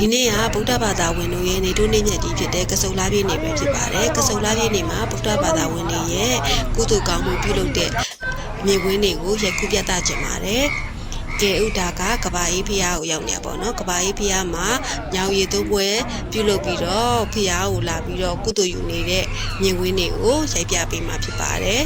ဒီနေ့ကဗုဒ္ဓဘာသာဝင်တို့ရဲ့နေတို့နေ့မြတ်ကြီးဖြစ်တဲ့ကစုံလာပြည့်နေ့ပဲဖြစ်ပါတယ်ကစုံလာပြည့်နေ့မှာဗုဒ္ဓဘာသာဝင်တွေရဲ့ကုသိုလ်ကောင်းမှုပြုလုပ်တဲ့မြေဝင်းတွေကိုရက်ခုပြသကြပါတယ်ကဲဥဒါကကဘာအေးဖျားကိုရောက်နေပါတော့ကဘာအေးဖျားမှာညောင်ရည်သုံးပွဲပြုလုပ်ပြီးတော့ဖျားကိုလာပြီးတော့ကုသိုလ်ယူနေတဲ့မြေဝင်းတွေကိုရိုက်ပြပေးမှာဖြစ်ပါတယ်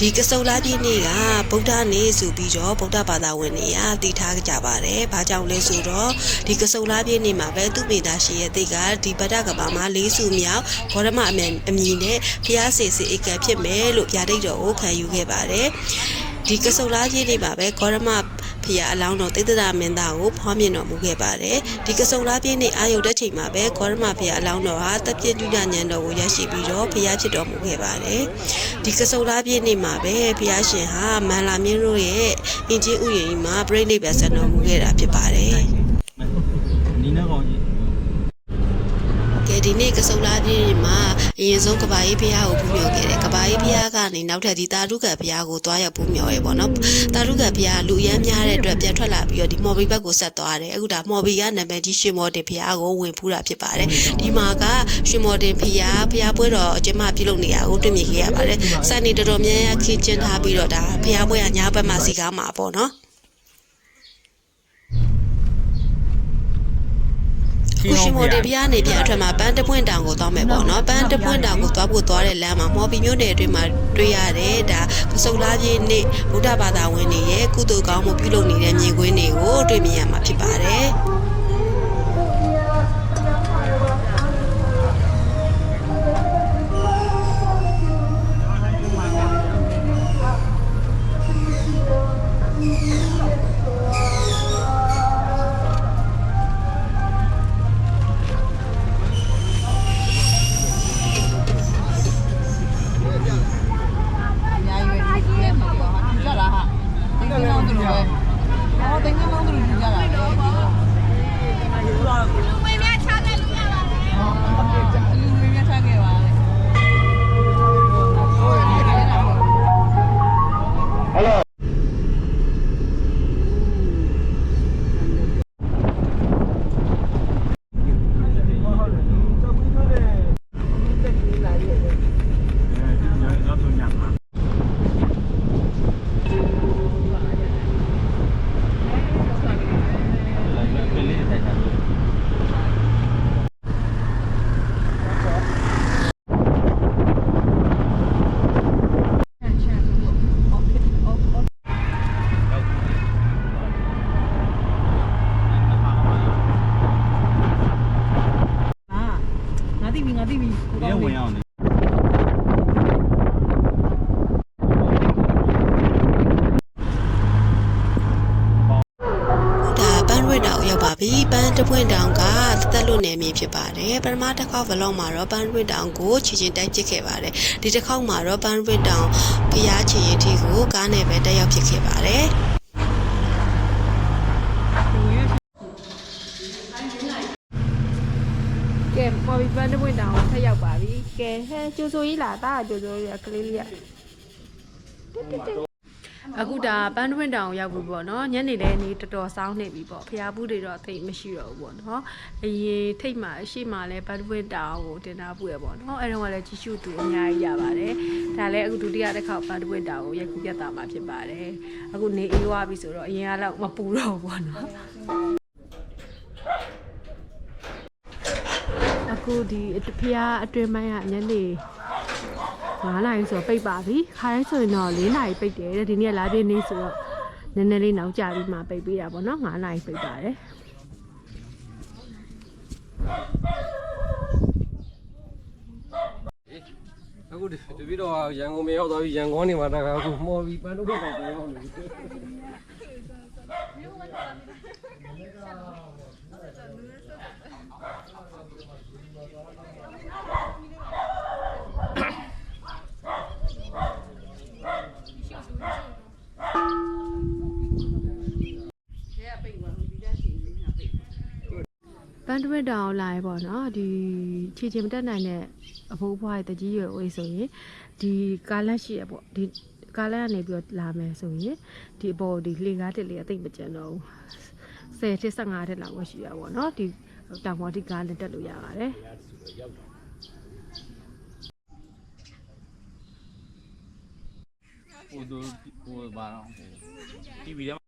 ဒီကစုံလာပြည့်နေ့ကဗုဒ္ဓနေ့ဆိုပြီးတော့ဗုဒ္ဓဘာသာဝင်တွေကတည်ထားကြပါတယ်။ဘာကြောင့်လဲဆိုတော့ဒီကစုံလာပြည့်နေ့မှာပဲသူမိသားရှိရဲ့တိတ်ကဒီဗဒ္ဒကဘာမှာလေးစုမြောက်ဘောရမအမြင်အမည်နဲ့ဖျားစေစေအိတ်ကဖြစ်မယ်လို့ဗျာဒိတ်တော်ကိုခံယူခဲ့ပါတယ်။ဒီကစုံလာပြည့်နေ့မှာပဲဂေါရမ ဖျားအလောင်းတော်တိတ်တရမင်းသားကိုဖွားမြင်တော်မူခဲ့ပါတယ်။ဒီကစုံလာပြည့်နေ့အာယုတ်တဲ့ချိန်မှာပဲဂေါရမဖျားအလောင်းတော်ဟာတပ်ပြည့်ညဉ့်ညံတော်ကိုရရှိပြီးတော့ဖျားဖြစ်တော်မူခဲ့ပါတယ်။ဒီကစုံလာပြည့်နေ့မှာပဲဖျားရှင်ဟာမန်လာမင်းတို့ရဲ့အင်ကြီးဥယျာဉ်ကြီးမှာပြိဋိဘတ်ဆန်တော်မူခဲ့တာဖြစ်ပါတယ်။ နီးနေကောင်ကြီး ကဲဒီ နေ့ကစုံလာပြည့်မှာအရင်ဆုံးကဘာကြီးဘုရားကိုပူမြော်ခဲ့တယ်ကဘာကြီးဘုရားကနေနောက်ထပ်ဒီတာရုကဘုရားကိုတွားရောက်ပူမြော်ရဲပေါ့နော်တာရုကဘုရားလူအရမ်းများတဲ့အတွက်ပြန်ထွက်လာပြီးတော့ဒီမော်ဘီဘက်ကိုဆက်သွားတယ်အခုဒါမော်ဘီကနာမည်ကြီးရှင်မော်တင်ဘုရားကိုဝင်ဖူးတာဖြစ်ပါတယ်ဒီမှာကရှင်မော်တင်ဘုရားဘုရားပွဲတော်အကျမပြုလုပ်နေရကိုတွေ့မြင်ခဲ့ရပါတယ်စနေတော်တော်များများခင်းကျင်းထားပြီးတော့ဒါဘုရားပွဲကညာဘက်မှာစီကားမှာပေါ့နော် ခုရှိမော်တေပြားနေပြန်အထက်မှာပန်းတပွင့်တောင်ကိုသွားမယ်ပေါ့နော်ပန်းတပွင့်တောင်ကိုသွားဖို့သွားတဲ့လမ်းမှာမော်ဘီမြို့နယ်အတွင်းမှာတွေ့ရတယ်ဒါကစုံလားပြည့်နေ့ဗုဒ္ဓဘာသာဝင်တွေရဲ့ကုသိုလ်ကောင်းမှုပြုလုပ်နေတဲ့မြင်ကွင်းတွေကိုတွေ့မြင်ရမှာဖြစ်ပါတယ် သိပြီငါသိပြီဟိုဒီကောင်ဝင်လေးအောင်လေဒါပန်းရွက်တောင်ရောက်ပါပြီပန်းတပွင့်တောင်ကသက်သက်လွတ်နေမည်ဖြစ်ပါတယ်ပထမတစ်ခေါက်ဗလော့မှာတော့ပန်းရွက်တောင်ကိုချီချင်းတိုက်ပစ်ခဲ့ပါတယ်ဒီတစ်ခေါက်မှာတော့ပန်းရွက်တောင်ဖျားချီရင်ထီကိုကားနဲ့ပဲတက်ရောက်ဖြစ်ခဲ့ပါတယ် ကဲပေါ်ပြီးပန်းတပွင့်တောင်ထက်ရောက်ပါပြီကဲဟဲကျိုးဆိုကြီးလာတာကျိုးဆိုကြီးကလေးလေးကအခုဒါပန်းတပွင့်တောင်ရောက်ပြီပေါ့နော်ညနေလည်းနေတော်တော်စောင်းနေပြီပေါ့ဖျားဘူးတွေတော့သိပ်မရှိတော့ဘူးပေါ့နော်အရင်ထိတ်မှအရှိမှလည်းပန်းတပွင့်တောင်ကိုတင်တာပူရပေါ့နော်အဲ့တော့ကလည်းကြီးစုသူအများကြီးရပါတယ်ဒါလည်းအခုဒုတိယတစ်ခေါက်ပန်းတပွင့်တောင်ကိုရိုက်ကူးပြတ်တာမှာဖြစ်ပါတယ်အခုနေအေးသွားပြီဆိုတော့အရင်ကတော့မပူတော့ဘူးပေါ့နော် အခုဒီဖျားအတွင်းပိုင်းကညနေ9နာရီဆိုတော့ပိတ်ပါပြီခါရဲဆိုရင်တော့4နာရီပိတ်တယ်တဲ့ဒီနေ့လာပြည့်နေ့ဆိုတော့နည်းနည်းလေးနောက်ကျပြီးမှပိတ်ပေးတာပေါ့နော်9နာရီပိတ်ပါတယ်အခုတပည့်တော်ရန်ကုန်မရောက်တော့ရန်ကုန်နေမှာတခါအခုမော်ပြီးပန်းတို့ဘက်ကောင်ပြန်ရောက်နေပြီ န်းတမက်တောင်လာရပေါ့နော်ဒီခြေချင်မတက်နိုင်တဲ့အဖိုးဘွားရဲ့တကြီးရွယ်ဝေးဆိုရင်ဒီကားလန့်ရှိရပေါ့ဒီကားလန့်ကနေပြီးတော့လာမယ်ဆိုရင်ဒီအပေါ်ဒီလေကားတက်လေအသိမကျန်တော့ဘူး10တစ်15တက်လောက်ပဲရှိရပေါ့နော်ဒီတောင်ပေါ်ဒီကားလန့်တက်လို့ရပါတယ်ဟိုတို့ဟိုဘာတော့ TV ထဲ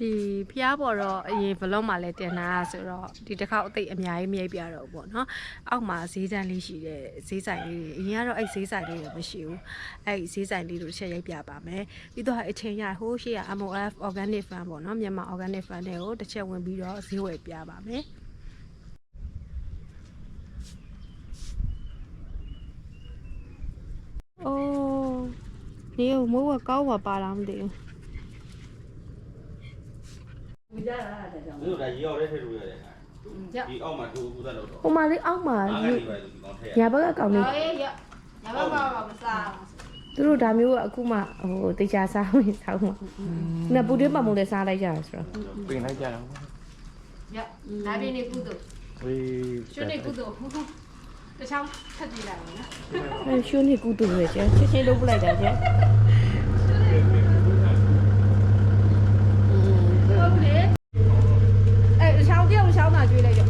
ဒီဖျားပေါ်တော့အရင် vlog မှာလည်းတင်လာဆိုတော့ဒီတစ်ခေါက်အသိအများကြီးမရိုက်ပြတော့ဘူးပေါ့နော်အောက်မှာဈေးတန်းလေးရှိတဲ့ဈေးဆိုင်လေးတွေအရင်ကတော့အဲ့ဈေးဆိုင်လေးတွေမရှိဘူးအဲ့ဈေးဆိုင်လေးတို့တစ်ချက်ရိုက်ပြပါမယ်ပြီးတော့အချိန်ရဟိုးရှိရ MOF organic fan ပေါ့နော်မြန်မာ organic fan တွေကိုတစ်ချက်ဝင်ပြီးတော့ဈေးဝယ်ပြပါမယ်အိုးနေမိုးကကောင်းပါပါလားမသိဘူး ဒီလိုဒါရေရောက်တဲ့ထည့်လို့ရတယ်ဒီအောက်မှာဒူကူသက်လို့တော့ဟိုမှာလေးအောက်မှာအားကနေပါသူကောင်းထည့်ရညာဘက်ကကောင်လေးအေးရညဘက်ကတော့မစားသူတို့ဒါမျိုးကအခုမှဟိုတေချာစားဝင်စားမှာနပူတင်းပတ်မို့လဲစားလိုက်ကြရဆိုတော့ပင်လိုက်ကြတော့ရဒါပြင်းနေကုသိုလ်ဝေးကျွန်းနေကုသိုလ်တချောင်းထပ်ကြည့်လိုက်ပါနော်အဲရှုံးနေကူတူပဲကျချက်ချင်းလုပ်ပလိုက်တာကျ ဟုတ်လေ အဲချောင်းတယော က်ချော